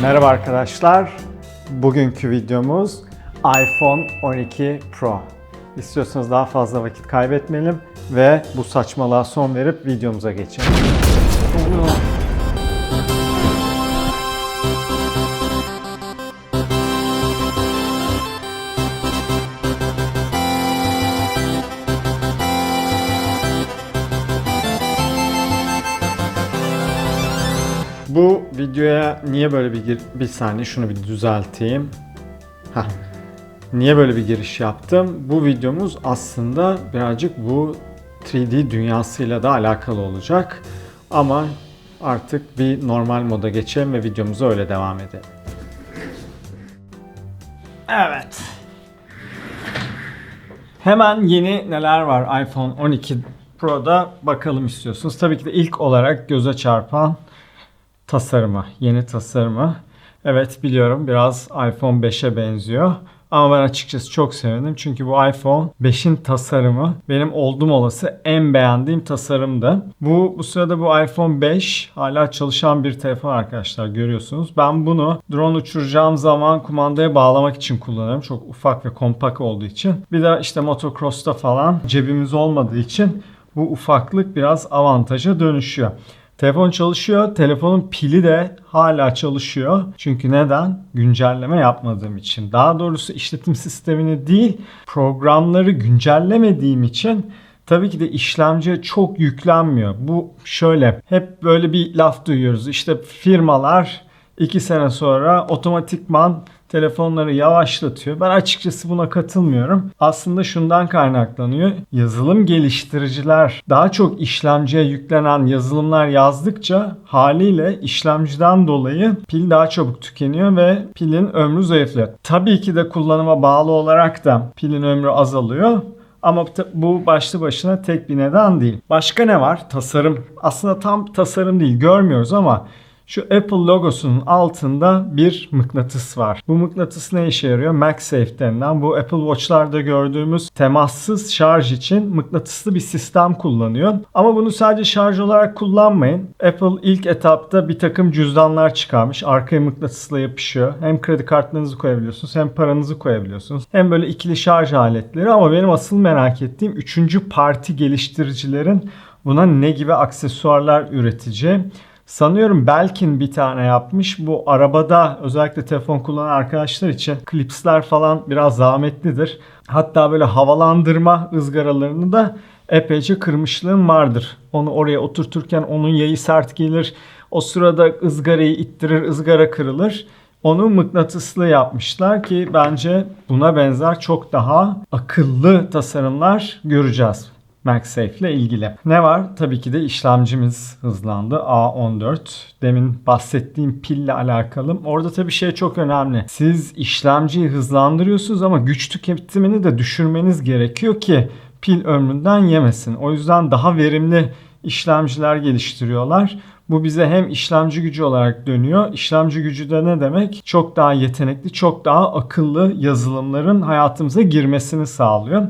Merhaba arkadaşlar. Bugünkü videomuz iPhone 12 Pro. İstiyorsanız daha fazla vakit kaybetmeyelim ve bu saçmalığa son verip videomuza geçelim. Videoya niye böyle bir gir... Bir saniye şunu bir düzelteyim. Heh. Niye böyle bir giriş yaptım? Bu videomuz aslında birazcık bu 3D dünyasıyla da alakalı olacak. Ama artık bir normal moda geçelim ve videomuza öyle devam edelim. Evet. Hemen yeni neler var iPhone 12 Pro'da bakalım istiyorsunuz. Tabii ki de ilk olarak göze çarpan tasarımı, yeni tasarımı. Evet biliyorum biraz iPhone 5'e benziyor. Ama ben açıkçası çok sevindim. Çünkü bu iPhone 5'in tasarımı benim oldum olası en beğendiğim tasarımdı. Bu bu sırada bu iPhone 5 hala çalışan bir telefon arkadaşlar görüyorsunuz. Ben bunu drone uçuracağım zaman kumandaya bağlamak için kullanıyorum. Çok ufak ve kompakt olduğu için. Bir de işte motocross'ta falan cebimiz olmadığı için bu ufaklık biraz avantaja dönüşüyor. Telefon çalışıyor. Telefonun pili de hala çalışıyor. Çünkü neden? Güncelleme yapmadığım için. Daha doğrusu işletim sistemini değil, programları güncellemediğim için tabii ki de işlemciye çok yüklenmiyor. Bu şöyle, hep böyle bir laf duyuyoruz. İşte firmalar 2 sene sonra otomatikman telefonları yavaşlatıyor. Ben açıkçası buna katılmıyorum. Aslında şundan kaynaklanıyor. Yazılım geliştiriciler daha çok işlemciye yüklenen yazılımlar yazdıkça haliyle işlemciden dolayı pil daha çabuk tükeniyor ve pilin ömrü zayıflıyor. Tabii ki de kullanıma bağlı olarak da pilin ömrü azalıyor. Ama bu başlı başına tek bir neden değil. Başka ne var? Tasarım. Aslında tam tasarım değil görmüyoruz ama şu Apple logosunun altında bir mıknatıs var. Bu mıknatıs ne işe yarıyor? MagSafe denilen bu Apple Watch'larda gördüğümüz temassız şarj için mıknatıslı bir sistem kullanıyor. Ama bunu sadece şarj olarak kullanmayın. Apple ilk etapta bir takım cüzdanlar çıkarmış. Arkaya mıknatısla yapışıyor. Hem kredi kartlarınızı koyabiliyorsunuz hem paranızı koyabiliyorsunuz. Hem böyle ikili şarj aletleri ama benim asıl merak ettiğim üçüncü parti geliştiricilerin buna ne gibi aksesuarlar üreteceği. Sanıyorum Belkin bir tane yapmış. Bu arabada özellikle telefon kullanan arkadaşlar için klipsler falan biraz zahmetlidir. Hatta böyle havalandırma ızgaralarını da epeyce kırmışlığım vardır. Onu oraya oturturken onun yayı sert gelir. O sırada ızgarayı ittirir, ızgara kırılır. Onu mıknatıslı yapmışlar ki bence buna benzer çok daha akıllı tasarımlar göreceğiz. MagSafe ile ilgili. Ne var? Tabii ki de işlemcimiz hızlandı. A14. Demin bahsettiğim pille alakalı. Orada tabii şey çok önemli. Siz işlemciyi hızlandırıyorsunuz ama güç tüketimini de düşürmeniz gerekiyor ki pil ömründen yemesin. O yüzden daha verimli işlemciler geliştiriyorlar. Bu bize hem işlemci gücü olarak dönüyor. İşlemci gücü de ne demek? Çok daha yetenekli, çok daha akıllı yazılımların hayatımıza girmesini sağlıyor.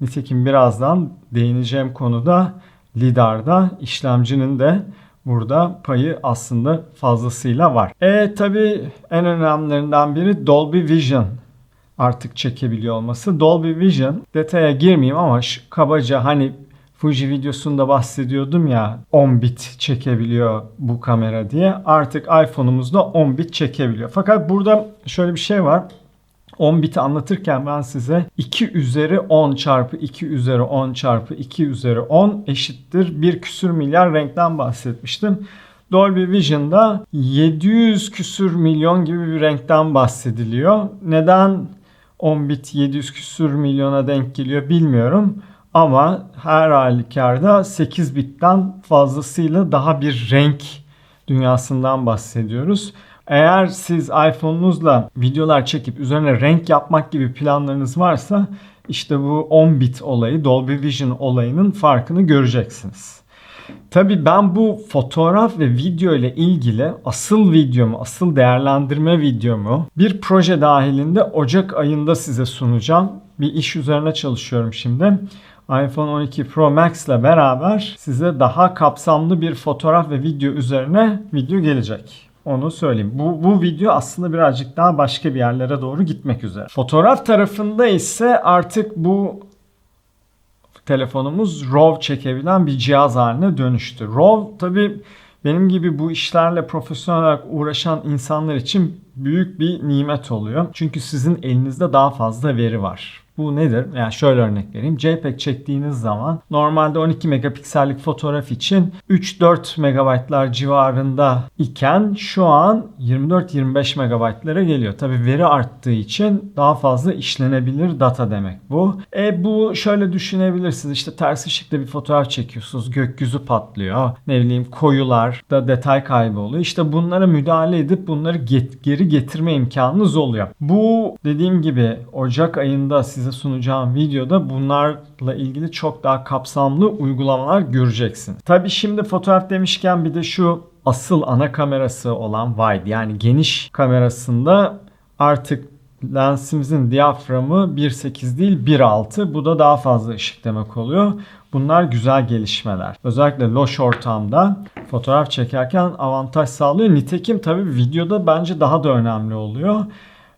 Nitekim birazdan değineceğim konuda LiDAR'da işlemcinin de burada payı aslında fazlasıyla var. E tabi en önemlilerinden biri Dolby Vision artık çekebiliyor olması. Dolby Vision detaya girmeyeyim ama şu kabaca hani Fuji videosunda bahsediyordum ya 10 bit çekebiliyor bu kamera diye. Artık iPhone'umuzda 10 bit çekebiliyor. Fakat burada şöyle bir şey var. 10 biti anlatırken ben size 2 üzeri 10 çarpı 2 üzeri 10 çarpı 2 üzeri 10 eşittir 1 küsür milyar renkten bahsetmiştim. Dolby Vision'da 700 küsür milyon gibi bir renkten bahsediliyor. Neden 10 bit 700 küsür milyona denk geliyor bilmiyorum. Ama her halükarda 8 bitten fazlasıyla daha bir renk dünyasından bahsediyoruz. Eğer siz iPhone'unuzla videolar çekip üzerine renk yapmak gibi planlarınız varsa işte bu 10 bit olayı, Dolby Vision olayının farkını göreceksiniz. Tabi ben bu fotoğraf ve video ile ilgili asıl videomu, asıl değerlendirme videomu bir proje dahilinde Ocak ayında size sunacağım. Bir iş üzerine çalışıyorum şimdi. iPhone 12 Pro Max ile beraber size daha kapsamlı bir fotoğraf ve video üzerine video gelecek. Onu söyleyeyim. Bu, bu video aslında birazcık daha başka bir yerlere doğru gitmek üzere. Fotoğraf tarafında ise artık bu telefonumuz RAW çekebilen bir cihaz haline dönüştü. RAW tabi benim gibi bu işlerle profesyonel olarak uğraşan insanlar için büyük bir nimet oluyor. Çünkü sizin elinizde daha fazla veri var. Bu nedir? Yani şöyle örnek vereyim. JPEG çektiğiniz zaman normalde 12 megapiksellik fotoğraf için 3-4 megabaytlar civarında iken şu an 24-25 megabaytlara geliyor. Tabi veri arttığı için daha fazla işlenebilir data demek bu. E bu şöyle düşünebilirsiniz. İşte ters ışıkta bir fotoğraf çekiyorsunuz. Gökyüzü patlıyor. Ne bileyim koyular da detay kaybı oluyor. İşte bunlara müdahale edip bunları get- geri getirme imkanınız oluyor. Bu dediğim gibi Ocak ayında size sunacağım videoda bunlarla ilgili çok daha kapsamlı uygulamalar göreceksiniz. Tabi şimdi fotoğraf demişken bir de şu asıl ana kamerası olan wide yani geniş kamerasında artık lensimizin diyaframı 1.8 değil 1.6. Bu da daha fazla ışık demek oluyor. Bunlar güzel gelişmeler. Özellikle loş ortamda fotoğraf çekerken avantaj sağlıyor. Nitekim tabii videoda bence daha da önemli oluyor.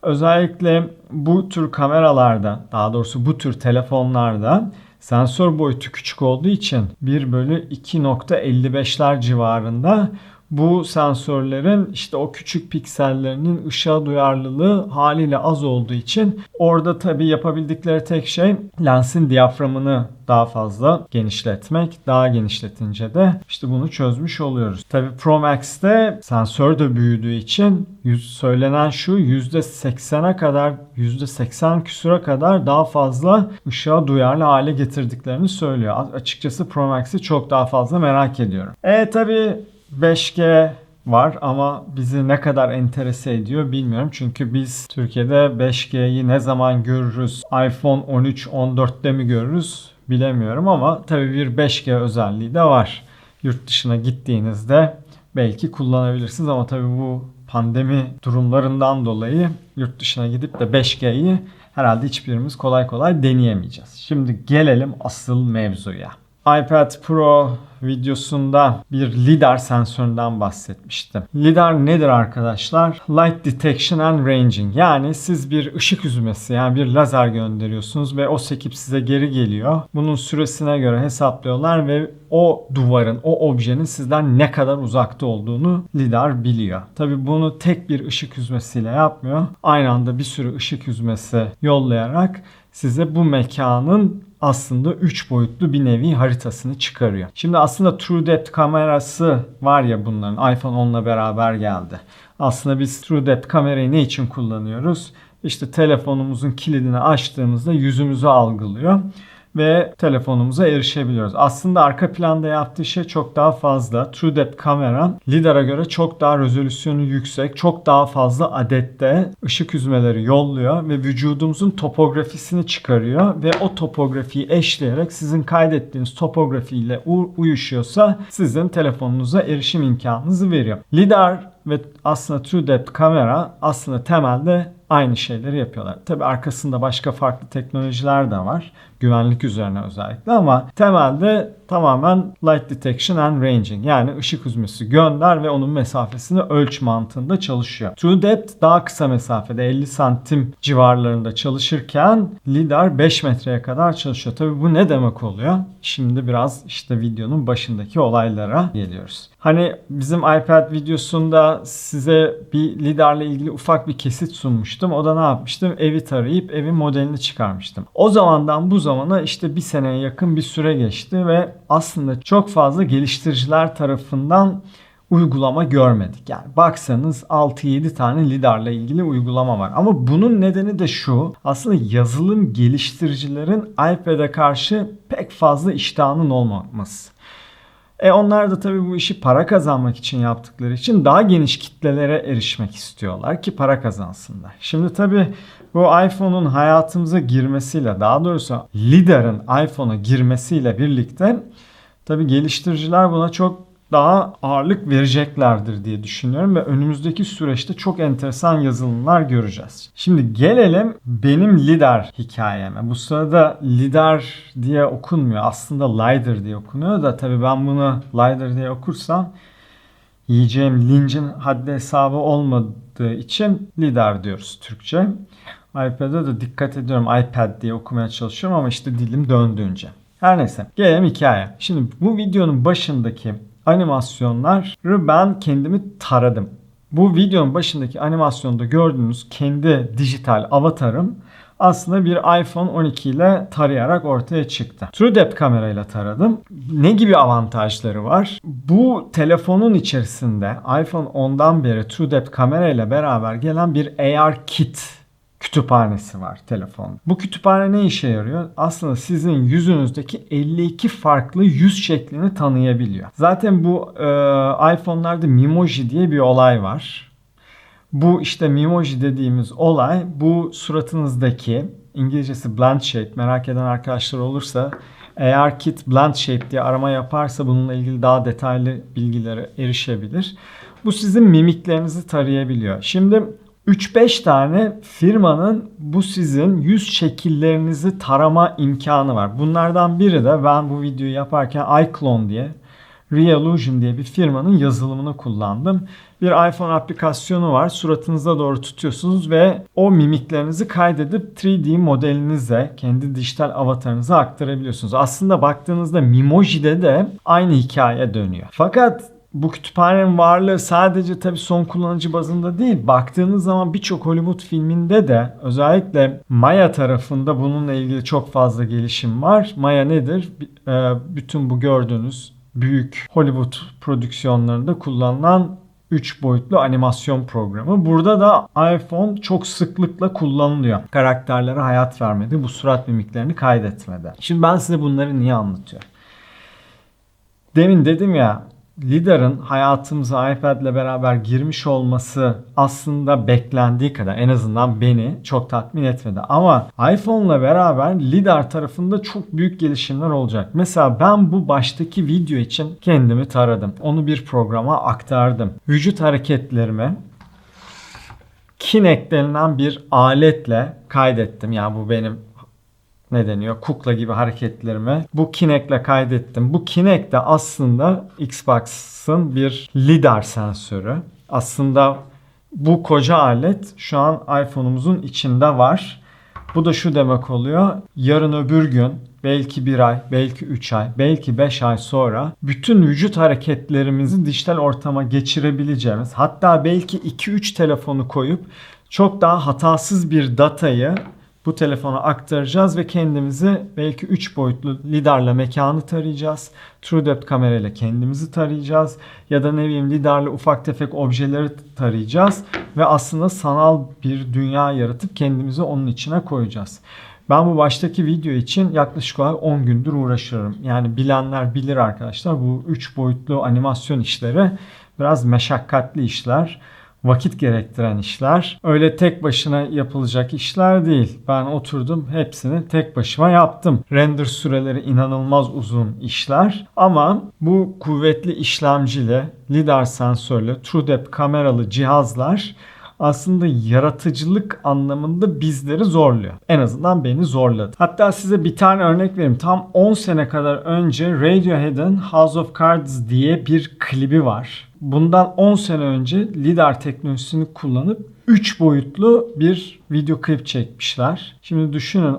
Özellikle bu tür kameralarda, daha doğrusu bu tür telefonlarda sensör boyutu küçük olduğu için 1 bölü 2.55'ler civarında bu sensörlerin işte o küçük piksellerinin ışığa duyarlılığı haliyle az olduğu için orada tabii yapabildikleri tek şey lensin diyaframını daha fazla genişletmek. Daha genişletince de işte bunu çözmüş oluyoruz. Tabii Pro Max'te sensör de büyüdüğü için yüz, söylenen şu %80'e kadar %80 küsura kadar daha fazla ışığa duyarlı hale getirdiklerini söylüyor. Açıkçası Pro Max'i çok daha fazla merak ediyorum. E tabii 5G var ama bizi ne kadar enterese ediyor bilmiyorum. Çünkü biz Türkiye'de 5G'yi ne zaman görürüz? iPhone 13, 14'te mi görürüz? Bilemiyorum ama tabii bir 5G özelliği de var. Yurt dışına gittiğinizde belki kullanabilirsiniz ama tabii bu pandemi durumlarından dolayı yurt dışına gidip de 5G'yi herhalde hiçbirimiz kolay kolay deneyemeyeceğiz. Şimdi gelelim asıl mevzuya. iPad Pro videosunda bir lidar sensöründen bahsetmiştim. Lidar nedir arkadaşlar? Light Detection and Ranging. Yani siz bir ışık üzmesi yani bir lazer gönderiyorsunuz ve o sekip size geri geliyor. Bunun süresine göre hesaplıyorlar ve o duvarın, o objenin sizden ne kadar uzakta olduğunu lidar biliyor. Tabi bunu tek bir ışık üzmesiyle yapmıyor. Aynı anda bir sürü ışık üzmesi yollayarak size bu mekanın aslında 3 boyutlu bir nevi haritasını çıkarıyor. Şimdi aslında True Depth kamerası var ya bunların iPhone 10'la beraber geldi. Aslında biz True Depth kamerayı ne için kullanıyoruz? İşte telefonumuzun kilidini açtığımızda yüzümüzü algılıyor ve telefonumuza erişebiliyoruz. Aslında arka planda yaptığı şey çok daha fazla. True Depth kamera LiDAR'a göre çok daha rezolüsyonu yüksek, çok daha fazla adette ışık hüzmeleri yolluyor ve vücudumuzun topografisini çıkarıyor ve o topografiyi eşleyerek sizin kaydettiğiniz topografiyle uyuşuyorsa sizin telefonunuza erişim imkanınızı veriyor. LiDAR ve aslında True Depth kamera aslında temelde aynı şeyleri yapıyorlar. Tabi arkasında başka farklı teknolojiler de var. Güvenlik üzerine özellikle ama temelde tamamen light detection and ranging yani ışık hüzmesi gönder ve onun mesafesini ölç mantığında çalışıyor. True Depth daha kısa mesafede 50 santim civarlarında çalışırken LiDAR 5 metreye kadar çalışıyor. Tabi bu ne demek oluyor? Şimdi biraz işte videonun başındaki olaylara geliyoruz. Hani bizim iPad videosunda size bir LiDAR ile ilgili ufak bir kesit sunmuştum. O da ne yapmıştım? Evi tarayıp evin modelini çıkarmıştım. O zamandan bu zamana işte bir seneye yakın bir süre geçti ve aslında çok fazla geliştiriciler tarafından uygulama görmedik. Yani baksanız 6-7 tane lidarla ilgili uygulama var. Ama bunun nedeni de şu. Aslında yazılım geliştiricilerin iPad'e karşı pek fazla iştahının olmaması. E onlar da tabii bu işi para kazanmak için yaptıkları için daha geniş kitlelere erişmek istiyorlar ki para kazansınlar. Şimdi tabii bu iPhone'un hayatımıza girmesiyle daha doğrusu LiDAR'ın iPhone'a girmesiyle birlikte tabii geliştiriciler buna çok daha ağırlık vereceklerdir diye düşünüyorum ve önümüzdeki süreçte çok enteresan yazılımlar göreceğiz. Şimdi gelelim benim lidar hikayeme. Bu sırada lidar diye okunmuyor. Aslında LiDAR diye okunuyor da tabii ben bunu LiDAR diye okursam yiyeceğim lincin haddi hesabı olmadığı için lidar diyoruz Türkçe. iPad'e de dikkat ediyorum iPad diye okumaya çalışıyorum ama işte dilim döndüğünce. Her neyse gelelim hikaye. Şimdi bu videonun başındaki animasyonları ben kendimi taradım. Bu videonun başındaki animasyonda gördüğünüz kendi dijital avatarım aslında bir iPhone 12 ile tarayarak ortaya çıktı. TrueDepth kamerayla taradım. Ne gibi avantajları var? Bu telefonun içerisinde iPhone 10'dan beri TrueDepth kamerayla beraber gelen bir AR kit kütüphanesi var telefon. Bu kütüphane ne işe yarıyor? Aslında sizin yüzünüzdeki 52 farklı yüz şeklini tanıyabiliyor. Zaten bu e, iPhone'larda Memoji diye bir olay var. Bu işte Memoji dediğimiz olay bu suratınızdaki İngilizcesi blend shape merak eden arkadaşlar olursa eğer kit blend shape diye arama yaparsa bununla ilgili daha detaylı bilgilere erişebilir. Bu sizin mimiklerinizi tarayabiliyor. Şimdi 3-5 tane firmanın bu sizin yüz şekillerinizi tarama imkanı var. Bunlardan biri de ben bu videoyu yaparken iClone diye Reallusion diye bir firmanın yazılımını kullandım. Bir iPhone aplikasyonu var. Suratınıza doğru tutuyorsunuz ve o mimiklerinizi kaydedip 3D modelinize, kendi dijital avatarınıza aktarabiliyorsunuz. Aslında baktığınızda Mimoji'de de aynı hikaye dönüyor. Fakat bu kütüphanenin varlığı sadece tabii son kullanıcı bazında değil. Baktığınız zaman birçok Hollywood filminde de özellikle Maya tarafında bununla ilgili çok fazla gelişim var. Maya nedir? E, Bütün bu gördüğünüz büyük Hollywood prodüksiyonlarında kullanılan 3 boyutlu animasyon programı. Burada da iPhone çok sıklıkla kullanılıyor. Karakterlere hayat vermedi. Bu surat mimiklerini kaydetmedi. Şimdi ben size bunları niye anlatıyorum? Demin dedim ya Lidar'ın hayatımıza iPad ile beraber girmiş olması aslında beklendiği kadar en azından beni çok tatmin etmedi. Ama iPhone ile beraber Lidar tarafında çok büyük gelişimler olacak. Mesela ben bu baştaki video için kendimi taradım. Onu bir programa aktardım. Vücut hareketlerimi Kinect denilen bir aletle kaydettim. Yani bu benim ne deniyor? Kukla gibi hareketlerimi bu Kinect'le kaydettim. Bu Kinect de aslında Xbox'ın bir lidar sensörü. Aslında bu koca alet şu an iPhone'umuzun içinde var. Bu da şu demek oluyor. Yarın öbür gün belki bir ay, belki 3 ay, belki 5 ay sonra bütün vücut hareketlerimizi dijital ortama geçirebileceğimiz hatta belki 2-3 telefonu koyup çok daha hatasız bir datayı bu telefona aktaracağız ve kendimizi belki 3 boyutlu lidarla mekanı tarayacağız. TrueDepth kamerayla kendimizi tarayacağız. Ya da ne bileyim lidarla ufak tefek objeleri tarayacağız. Ve aslında sanal bir dünya yaratıp kendimizi onun içine koyacağız. Ben bu baştaki video için yaklaşık olarak 10 gündür uğraşıyorum. Yani bilenler bilir arkadaşlar bu 3 boyutlu animasyon işleri biraz meşakkatli işler vakit gerektiren işler. Öyle tek başına yapılacak işler değil. Ben oturdum hepsini tek başıma yaptım. Render süreleri inanılmaz uzun işler ama bu kuvvetli işlemcili, lidar sensörlü, TrueDepth kameralı cihazlar aslında yaratıcılık anlamında bizleri zorluyor. En azından beni zorladı. Hatta size bir tane örnek vereyim. Tam 10 sene kadar önce Radiohead'in House of Cards diye bir klibi var. Bundan 10 sene önce lidar teknolojisini kullanıp 3 boyutlu bir video klip çekmişler. Şimdi düşünün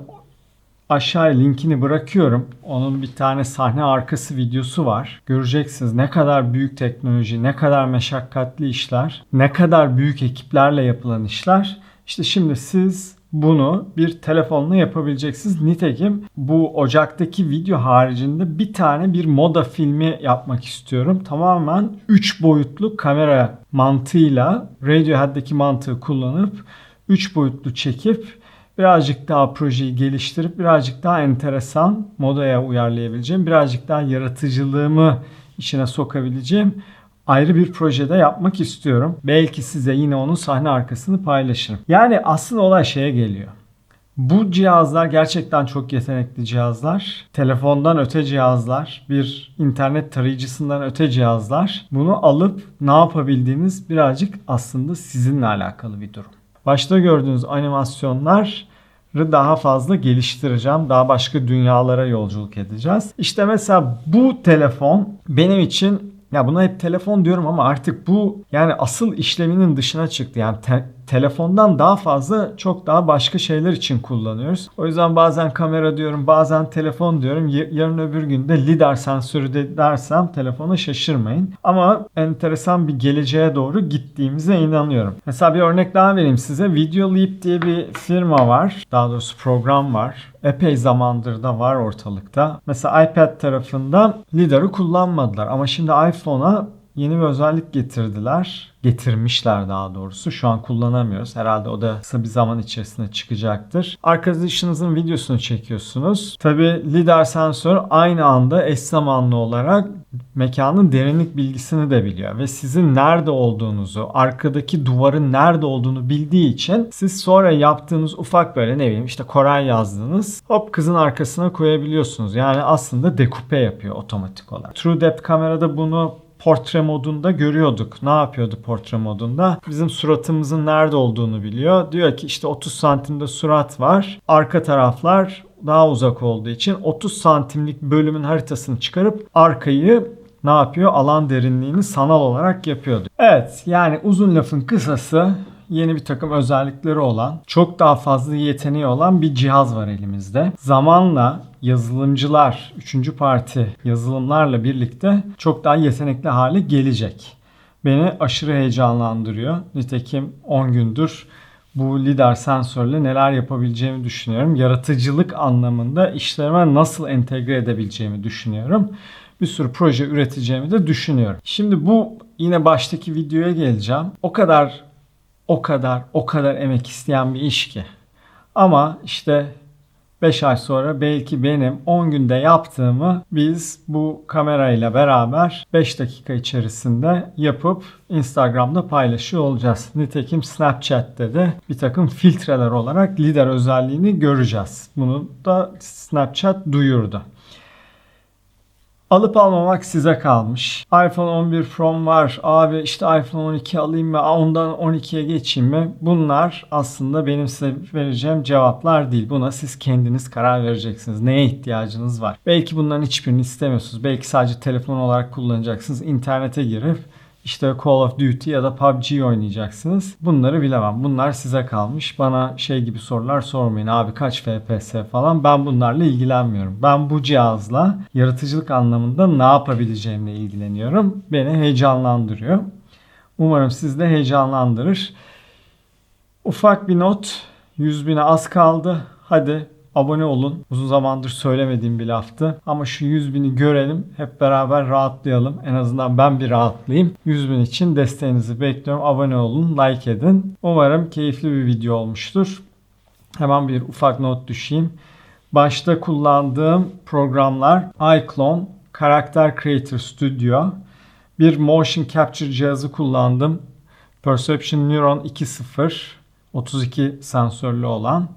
aşağıya linkini bırakıyorum. Onun bir tane sahne arkası videosu var. Göreceksiniz ne kadar büyük teknoloji, ne kadar meşakkatli işler, ne kadar büyük ekiplerle yapılan işler. İşte şimdi siz bunu bir telefonla yapabileceksiniz. Nitekim bu Ocak'taki video haricinde bir tane bir moda filmi yapmak istiyorum. Tamamen 3 boyutlu kamera mantığıyla Radiohead'deki mantığı kullanıp 3 boyutlu çekip birazcık daha projeyi geliştirip birazcık daha enteresan modaya uyarlayabileceğim, birazcık daha yaratıcılığımı içine sokabileceğim ayrı bir projede yapmak istiyorum. Belki size yine onun sahne arkasını paylaşırım. Yani aslında olay şeye geliyor. Bu cihazlar gerçekten çok yetenekli cihazlar. Telefondan öte cihazlar, bir internet tarayıcısından öte cihazlar. Bunu alıp ne yapabildiğiniz birazcık aslında sizinle alakalı bir durum. Başta gördüğünüz animasyonlar daha fazla geliştireceğim. Daha başka dünyalara yolculuk edeceğiz. İşte mesela bu telefon benim için Ya buna hep telefon diyorum ama artık bu yani asıl işleminin dışına çıktı. Yani te- telefondan daha fazla çok daha başka şeyler için kullanıyoruz. O yüzden bazen kamera diyorum, bazen telefon diyorum. Yarın öbür gün de lidar sensörü de dersem telefona şaşırmayın. Ama enteresan bir geleceğe doğru gittiğimize inanıyorum. Mesela bir örnek daha vereyim size. Videoleap diye bir firma var. Daha doğrusu program var. Epey zamandır da var ortalıkta. Mesela iPad tarafında lidarı kullanmadılar. Ama şimdi iPhone'a yeni bir özellik getirdiler. Getirmişler daha doğrusu. Şu an kullanamıyoruz. Herhalde o da kısa bir zaman içerisinde çıkacaktır. Arkadaşınızın videosunu çekiyorsunuz. Tabi lidar sensör aynı anda eş zamanlı olarak mekanın derinlik bilgisini de biliyor ve sizin nerede olduğunuzu, arkadaki duvarın nerede olduğunu bildiği için siz sonra yaptığınız ufak böyle ne bileyim işte Koray yazdınız hop kızın arkasına koyabiliyorsunuz. Yani aslında dekupe yapıyor otomatik olarak. True Depth kamerada bunu portre modunda görüyorduk. Ne yapıyordu portre modunda? Bizim suratımızın nerede olduğunu biliyor. Diyor ki işte 30 santimde surat var. Arka taraflar daha uzak olduğu için 30 santimlik bölümün haritasını çıkarıp arkayı ne yapıyor? Alan derinliğini sanal olarak yapıyordu. Evet yani uzun lafın kısası yeni bir takım özellikleri olan, çok daha fazla yeteneği olan bir cihaz var elimizde. Zamanla yazılımcılar, üçüncü parti yazılımlarla birlikte çok daha yetenekli hale gelecek. Beni aşırı heyecanlandırıyor. Nitekim 10 gündür bu lidar sensörle neler yapabileceğimi düşünüyorum. Yaratıcılık anlamında işlerime nasıl entegre edebileceğimi düşünüyorum. Bir sürü proje üreteceğimi de düşünüyorum. Şimdi bu yine baştaki videoya geleceğim. O kadar o kadar o kadar emek isteyen bir iş ki. Ama işte 5 ay sonra belki benim 10 günde yaptığımı biz bu kamerayla beraber 5 dakika içerisinde yapıp Instagram'da paylaşıyor olacağız. Nitekim Snapchat'te de bir takım filtreler olarak lider özelliğini göreceğiz. Bunu da Snapchat duyurdu. Alıp almamak size kalmış. iPhone 11 Pro var. Abi işte iPhone 12 alayım mı? Ondan 12'ye geçeyim mi? Bunlar aslında benim size vereceğim cevaplar değil. Buna siz kendiniz karar vereceksiniz. Neye ihtiyacınız var? Belki bunların hiçbirini istemiyorsunuz. Belki sadece telefon olarak kullanacaksınız. İnternete girip işte Call of Duty ya da PUBG oynayacaksınız. Bunları bilemem. Bunlar size kalmış. Bana şey gibi sorular sormayın. Abi kaç FPS falan. Ben bunlarla ilgilenmiyorum. Ben bu cihazla yaratıcılık anlamında ne yapabileceğimle ilgileniyorum. Beni heyecanlandırıyor. Umarım siz de heyecanlandırır. Ufak bir not. 100 bine az kaldı. Hadi abone olun. Uzun zamandır söylemediğim bir laftı. Ama şu 100 bini görelim. Hep beraber rahatlayalım. En azından ben bir rahatlayayım. 100 bin için desteğinizi bekliyorum. Abone olun, like edin. Umarım keyifli bir video olmuştur. Hemen bir ufak not düşeyim. Başta kullandığım programlar iClone, Character Creator Studio, bir motion capture cihazı kullandım. Perception Neuron 2.0, 32 sensörlü olan.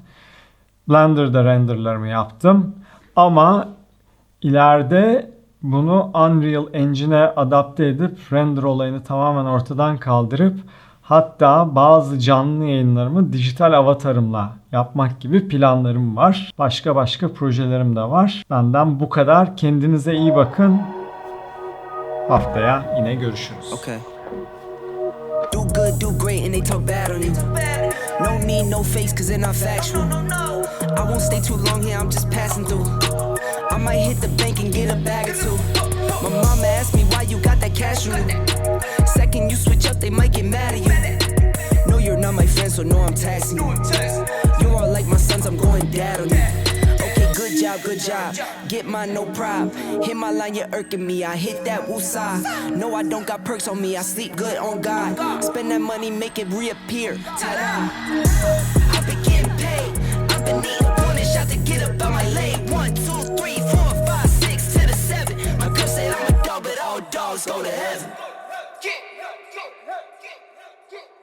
Blender'da renderlarımı yaptım. Ama ileride bunu Unreal Engine'e adapte edip render olayını tamamen ortadan kaldırıp hatta bazı canlı yayınlarımı dijital avatarımla yapmak gibi planlarım var. Başka başka projelerim de var. Benden bu kadar. Kendinize iyi bakın. Haftaya yine görüşürüz. Okay. Do good, do great, and they talk bad on you. No need, no face, cause they're not factual. I won't stay too long here, I'm just passing through. I might hit the bank and get a bag or two. My mama asked me why you got that cash on you. Second you switch up, they might get mad at you. No, you're not my friend, so no, I'm taxing you. You're all like my sons, I'm going dad on you. Okay, good job, good job. Get mine, no prob. Hit my line, you're irking me. I hit that woosah. No, I don't got perks on me. I sleep good on God. Spend that money, make it reappear. Ta-da. One shot to get up on my lane. One, two, three, four, five, six to the seven. My girl said I'm a dog, but all dogs go to heaven.